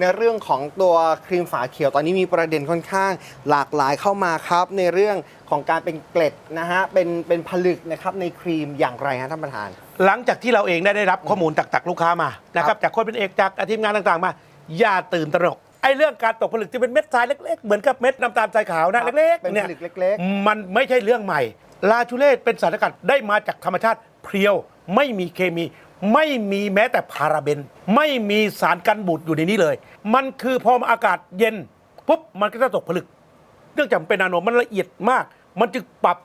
ในเรื่องของตัวครีมฝาเขียวตอนนี้มีประเด็นค่อนข้างหลากหลายเข้ามาครับ ในเรื่องของการเป็นเกล็ดนะฮะเป็นเป็นผลึกนะครับในครีมอย่างไรฮะท่านประธาน หลังจากที่เราเองได้ได้รับข้อมูลจากจากลูกค้ามานะคครัรับบจากคนเป็นเอกจากทีมงานต่างๆมาอย่าตื่นตระหนกไอ้เรื่องการตกผลึกที่เป็นเม็ดทรายเล็กๆ เหมือนกับเม็ดน้ำตาลทรายขาวนะครับเล็กเป็นๆเนี่ยผลึกเล็กมันไม่ใช่เรื่องใหม่ ลาชูเลตเป็นสารสกัดได้มาจากธรรมชาติเพียวไม่มีเคมี ไม่มีแม้แต่พาราเบน ไม่มีสารกันบูดอยู่ในนี้เลย มันคือพออากาศเย็นปุ๊บมันก็จะตกผลึก เนื่องจากเป็นนาโนมันละเอียดมาก มันจึงปรับ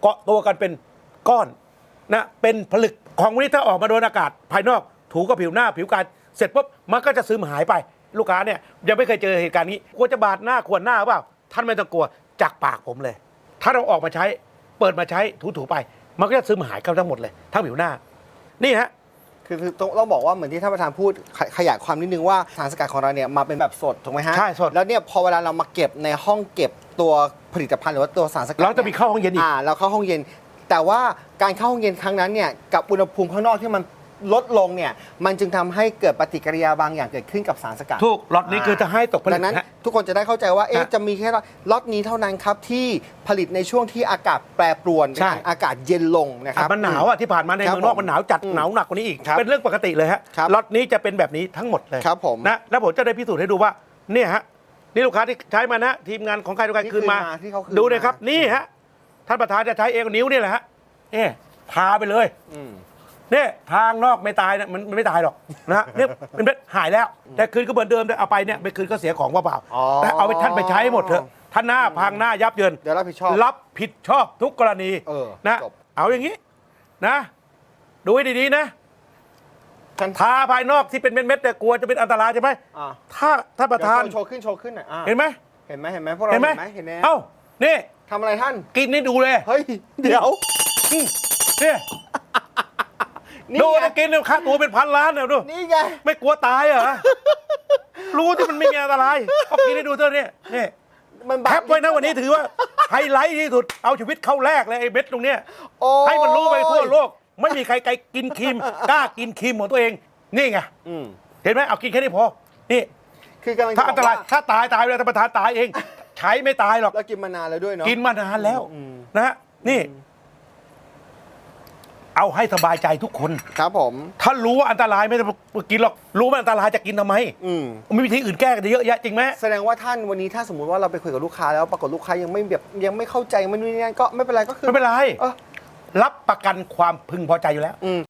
เกาะตัวกันเป็นก้อนนะเป็นผลึกของวันนี้ถ้าออกมาโดนอากาศภายนอกถูกับผิวหน้าผิวกายเสร็จปุ๊บมันก็จะซึมหายไป ลูกค้าเนี่ยยังไม่เคยเจอเหตุการณ์นี้กลัวจะบาดหน้าขวนหน้าเปล่าท่านไม่ต้องกลัวจากปากผมเลย ถ้าเราออกมาใช้เปิดมาใช้ถูๆไป มันก็จะซึมหายเข้าทั้งหมดเลย ทั้งผิวหน้า นี่ฮะ คือคือต้องต้องบอกว่าเหมือนที่ท่านประธานพูดขขยายความนิดนึงว่าสารสกัดของเราเนี่ยมาเป็นแบบสดถูกไหมฮะใช่สด แล้วเนี่ยพอเวลาเรามาเก็บในห้องเก็บตัวผลิตภัณฑ์หรือว่าตัวสารสกัดเราจะมีเข้าห้องเย็นอีก อ่าเราเข้าห้องเย็น แต่ว่าการเข้าห้องเย็นครั้งนั้นเนี่ยกับอุณหภูมิข้างนอกที่มัน ลดลงเนี่ยมันจึงทำให้เกิดปฏิกิริยาบางอย่างเกิดขึ้นกับสารสกัด ถูกล็อตนี้คือจะให้ตกผลึดักงนั้น ฮะ ทุกคนจะได้เข้าใจว่าเอ๊ะฮะจะมีแค่ล็อตนี้เท่านั้นครับที่ผลิตในช่วงที่อากาศแปรปรวนใช่ อากาศเย็นลงนะครับอะมันหนาวอะที่ผ่านมาในครับเมืองนอกผมมันหนาวจัดอืมหนาวหนักกว่านี้อีก ครับเป็นเรื่องปกติเลยฮะครับล็อตนี้จะเป็นแบบนี้ทั้งหมดเลยครับผมนะแล้วผมจะได้พิสูจน์ให้ดูว่าเนี่ยฮะนี่ลูกค้าที่ใช้มานะทีมงานของใครทุกใครนี่คืนมาคืนมาที่เขาคืนดูเลยครับมานี่นี่ฮะท่านประธานจะใช้เองนิ้วนี่แหละฮะเอ๊ะพาไปเลย อืม เนี่ยทางนอกไม่ตายนะมันมันไม่ตายหรอกนะฮะเนี่ยมันเป็นหายแล้ว แต่คืนก็เหมือนเดิมแต่เอาไปเนี่ยไปคืนก็เสียของเปล่าอ๋อๆแต่เอาไปท่านไปใช้หมดเถอะท่านหน้าพังหน้ายับเยิน เดี๋ยวรับผิดชอบ รับผิดชอบทุกกรณีเออนะ จบ เอาอย่างนี้นะ ดูให้ดีๆนะท่านทาภายนอกที่เป็นเม็ดๆแต่กลัวจะเป็นอันตรายใช่ไหมอ่าถ้าถ้าประธานเดี๋ยวโชว์โชว์ขึ้นโชว์ขึ้นหน่อยอ่าเห็นไหมเห็นไหมเห็นไหมพวกเราเห็นไหมเห็นไหมเห็นไหมเอ้านี่ทำอะไรท่าน กินนี่ดูเลยเฮ้ย เดี๋ยวอืมเนี่ยนี่ ดูไงนะกินเนี่ยค่าตัวเป็นพันล้านเนี่ยดู นี่ไง ไม่กลัวตายเหรอ รู้ที่มันไม่มีอันตรายเอากินให้ดูเถอะเนี่ยนี่มันบาดแคปไว้นะวันนี้ถือว่าไฮไลท์ที่สุด เอาชีวิตเข้าแรกเลยไอ้เม็ดตรงเนี้ยโอ้ให้มันรู้ไปทั่วโลก ไม่มีใครไกลกินครีมกล้ากินครีมของตัวเอง นี่ไงอืมเห็นไหมเอากินแค่นี้พอ นี่คือกำลังถ้าจะอันบตอกรายว่าถ้าตายตายไปแล้วท่านประธานตายเอง ใช้ไม่ตายหรอกแล้วกินมานานแล้วด้วยเนาะกินมานานแล้วอืมนะฮะนี่ เอาให้สบายใจทุกคน ครับผม ถ้ารู้ว่าอันตรายไม่ต้องกินหรอก รู้ว่าอันตรายจะกินทำไมอืม มีวิธีอื่นแก้กันเยอะแยะจริงไหม แสดงว่าท่านวันนี้ถ้าสมมุติว่าเราไปคุยกับลูกค้าแล้วปรากฏลูกค้ายังไม่แบบยังไม่เข้าใจไม่นู่นนี่นั่นก็ไม่เป็นไรก็คือไม่เป็นไร เออ รับประกันความพึงพอใจอยู่แล้ว อืม